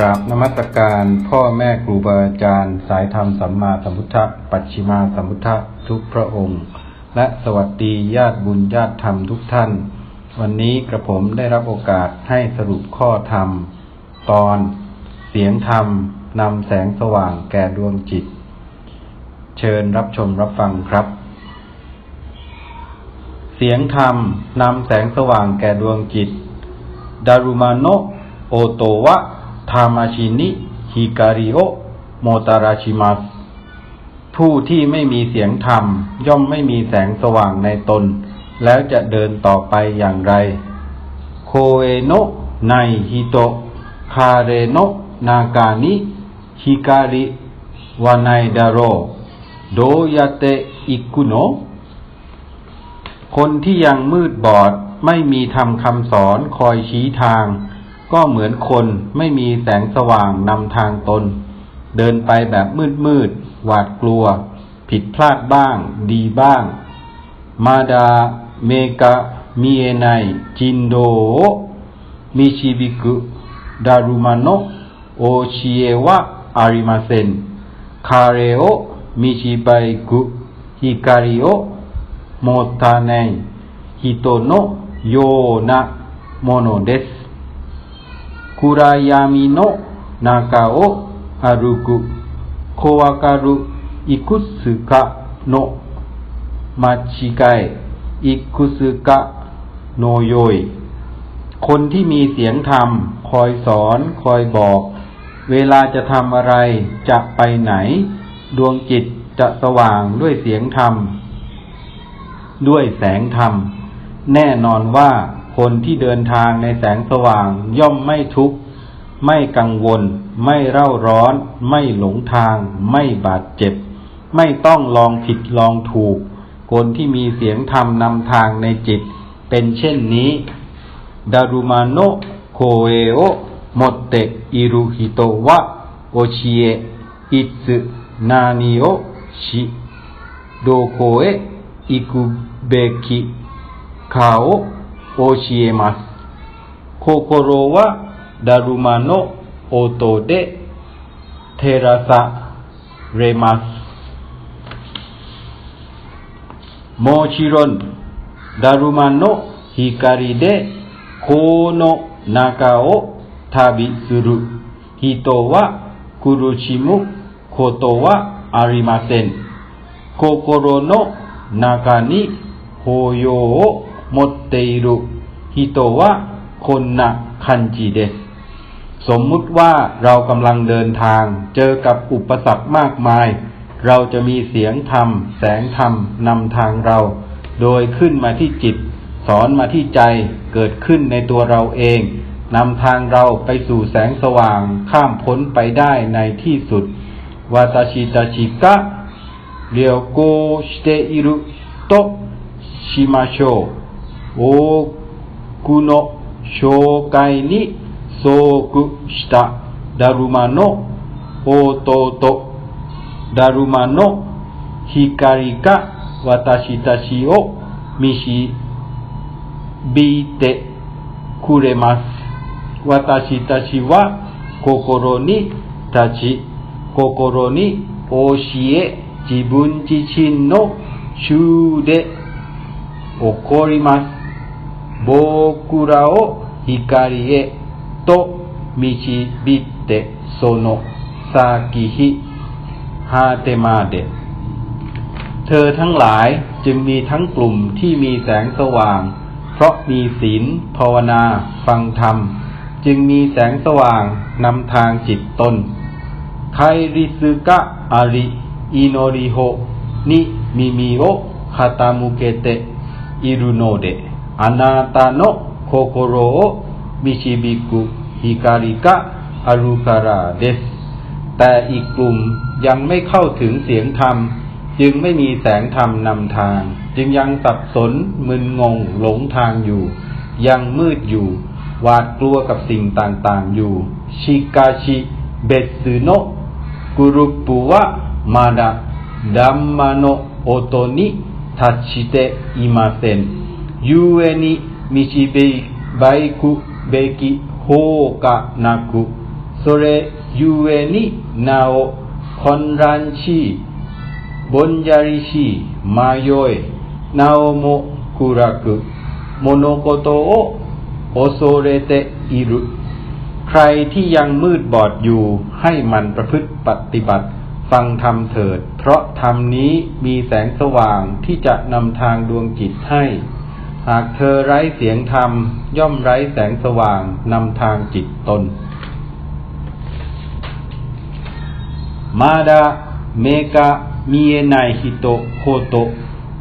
ราบนมัสการพ่อแม่ครูบาอาจารย์ สายธรรมสัมมาสัมพุทธะปัจฉิมาสัมพุทธะทุกพระองค์ และสวัสดีญาติบุญญาติธรรมทุกท่าน วันนี้กระผมได้รับโอกาสให้สรุปข้อธรรม ตอน เสียงธรรมนำแสงสว่างแก่ดวงจิต เชิญรับชมรับฟังครับ เสียงธรรมนำแสงสว่างแก่ดวงจิต ดารุมาโนโอโตวะ ทามาชินิฮิการิโอโมตาราชิมัสผู้ที่ไม่มีเสียงธรรม ย่อมไม่มีแสงสว่างในตน แล้วจะเดินต่อไปอย่างไร โคเอโนะไนฮิโตคาเรโนะนากานิฮิการิวาไนดาโรโดยาเตอิกุโนคนที่ยังมืดบอดไม่มีธรรมคำสอนคอยชี้ทาง ก็เหมือนคนไม่มีแสงสว่างนำทางตน เดินไปแบบมืดมืดหวาดกลัว ผิดพลาดบ้าง ดีบ้าง มาดา เมกะมีเอไนจินโดมิชิบิกุดารุมาโนโอชิเอวะอาริมาเซนคาเรโอมิชิบายกุฮิคาริโอโมทาเนฮิโตโนโยนะโมโนเดส คุรายามิโนนากาโออารุกุโควาการุอิคุสึกะโนมาชิกายอิคุสึกะโนโยยคนที่มีเสียงธรรม คอยสอน คอยบอก เวลาจะทำอะไร จะไปไหน ดวงจิตจะสว่างด้วยเสียงธรรม ด้วยแสงธรรม แน่นอนว่า คนที่เดินทางในแสงสว่าง ย่อมไม่ทุกข์ ไม่กังวล ไม่เร่าร้อน ไม่หลงทาง ไม่บาดเจ็บ ไม่ต้องลองผิดลองถูก คนที่มีเสียงธรรมนำทางในจิต เป็นเช่นนี้ดารุมาโนโคเอโอโมเตอิรุฮิโตวะโอชิเออิสึนานิโอชิโดโคเออิกุเบกิคาโอ 教えます。心はだるまの音で照らされます。もちろんだるまの光でこの中を旅する。人は苦しむことはありません。心の中に抱擁を持っている。 ฮิโตวะคนนะคันจีเดสสมมุติว่าเรากำลังเดินทาง เจอกับอุปสรรคมากมาย เราจะมีเสียงธรรม แสงธรรมนำทางเรา โดยขึ้นมาที่จิต สอนมาที่ใจเกิดขึ้นในตัวเราเองนำทางเราไปสู่แสงสว่างข้ามพ้นไปได้ในที่สุดวาตาชิตาชิกะเรียวโกสเตอิรุโตชิมาโชโอ 句の紹介に遭遇しただるまの応答とだるまの光が私たちを見導いてくれます。私たちは心に立ち心に教え自分自身の衆で起こります。僕らを光へと導いてその先ひหาเตมาเดเธอทั้งหลายจึงมีทั้งกลุ่มที่มีแสงสว่าง เพราะมีศีลภาวนาฟังธรรม จึงมีแสงสว่างนำทางจิตตนไคริสึกะอาริอิโนริโฮนิมิมิโอคาตามุเกเตอิรุโนเด อนาตาโนโคโคโรโอมิชิบิกุฮิการิกะอารุการาเดสแต่อีกกลุ่มยังไม่เข้าถึงเสียงธรรม จึงไม่มีแสงธรรมนำทาง จึงยังสับสนมึนงงหลงทางอยู่ ยังมืดอยู่ หวาดกลัวกับสิ่งต่างๆอยู่ ชิกาชิ เบสึโนกุรุปุวะมาดะดัมมาโนโอโตนิทัชิเตอิมาเซน ยูเอนิมิชิเบไบคุเบกิโฮกะนากุ それゆえになお混乱しぼんやりし迷いなおも暗く物事を恐れている ใครที่ยังมืดบอดอยู่ให้มันประพฤติปฏิบัติ ฟังธรรมเถิด เพราะธรรมนี้มีแสงสว่างที่จะนำทางดวงจิตให้ หากเธอไร้เสียงธรรม ย่อมไร้แสงสว่างนำทางจิตตน มาดาเมกะมีเอไนฮิโตโคโต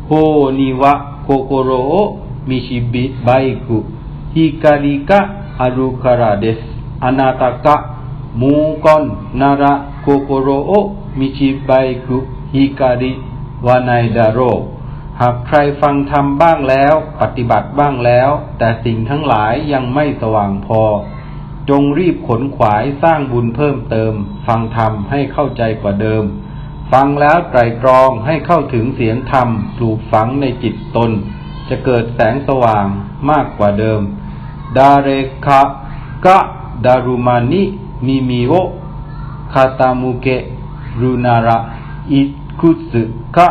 โฮนิวะโคโกโรโอมิชิบิไบคุฮิคาริกะอารุคาราเดสอนาตากะมูกอนนาระโคโกโรโอมิชิไบคุฮิคาริวาไนดาโร หากใครฟังธรรมบ้างแล้ว ปฏิบัติบ้างแล้ว แต่สิ่งทั้งหลายยังไม่สว่างพอ จงรีบขนขวายสร้างบุญเพิ่มเติม ฟังธรรมให้เข้าใจกว่าเดิม ฟังแล้วไตรตรองให้เข้าถึงเสียงธรรมปลูกฝังในจิตตน จะเกิดแสงสว่างมากกว่าเดิม ดาเรคะกะดารุมานิมิมิโอคาตามุเกรุนาระอิคุสึกะ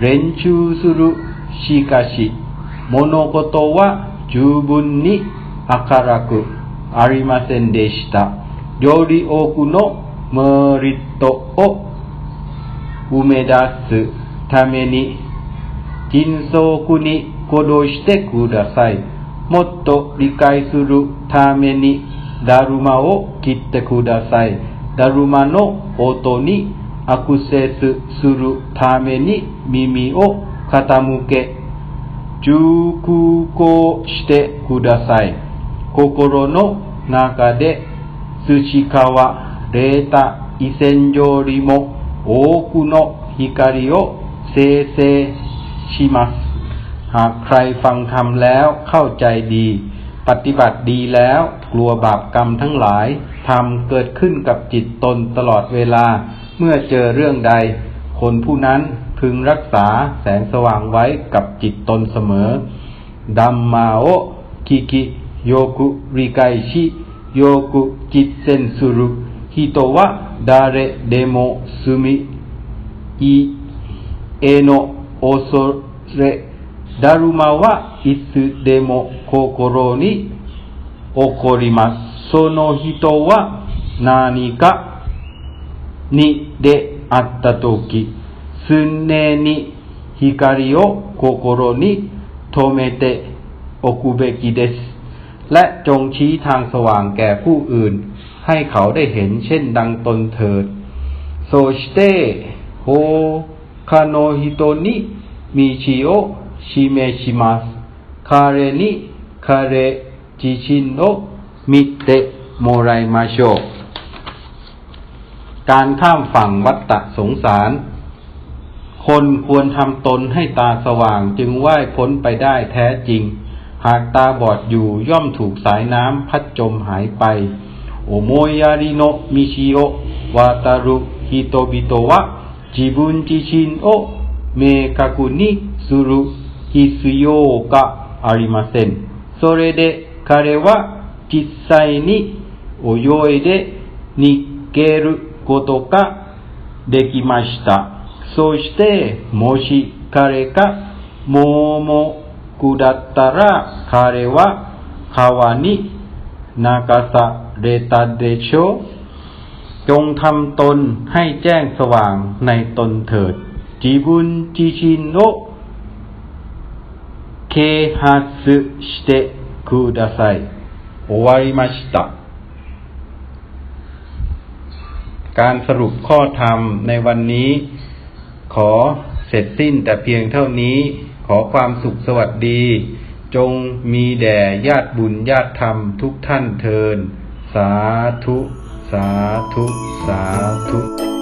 練習するしかし物事は十分に明るくありませんでした。より多くのメリットを生み出すために迅速に行動してください。もっと理解するためにダルマを切ってください。ダルマの音にアクセスするために耳を傾け、熟考してください。心の中で土川、霊太、異線よりも多くの光を生成します。หากใครฟังธรรมแล้วเข้าใจดี ปฏิบัติดีแล้ว กลัวบาปกรรมทั้งหลายทำเกิดขึ้นกับจิตตนตลอดเวลา เมื่อเจอเรื่องใด คนผู้นั้นพึงรักษาแสงสว่างไว้กับจิตตนเสมอดัมมาโอคิกิโยกุริไกชิโยกุจิตเซนสุรุฮิโตวะดาเรเดโมสุมิอิเอโนโอโซเร だるまはいつでも心に起こります。その人は何かに出会ったとき、常に光を心に留めておくべきです และจงชี้ทางสว่างแก่ผู้อื่น ให้เขาได้เห็นเช่นดังตนเถิด โซชเตโฮ ชิเมชิมาสคาเรนิคาเรจิชินโนมิเตโมไรมาโชการข้ามฝั่งวัตตะสงสาร คนควรทำตนให้ตาสว่างจึงว่ายพ้นไปได้แท้จริง หากตาบอดอยู่ย่อมถูกสายน้ำพัดจมหายไป โอโมยาริโนมิชิโอวาตารุฮิโตบิโตวะจิบุนจิชินโอเมกากุนิสุรุ 必要がありません。それで彼は実際に泳いで逃げることができました。そしてもし彼が盲目だったら彼は川に流されたでしょうจงทำตนให้แจ้งสว่างในตนเถิดจิบุนจิชินโน 啓発してください。終わりました。การสรุปข้อธรรมในวันนี้ ขอเสร็จสิ้นแต่เพียงเท่านี้ ขอความสุขสวัสดี จงมีแด่ญาติบุญญาติธรรมทุกท่านเทิน สาธุ สาธุ สาธุ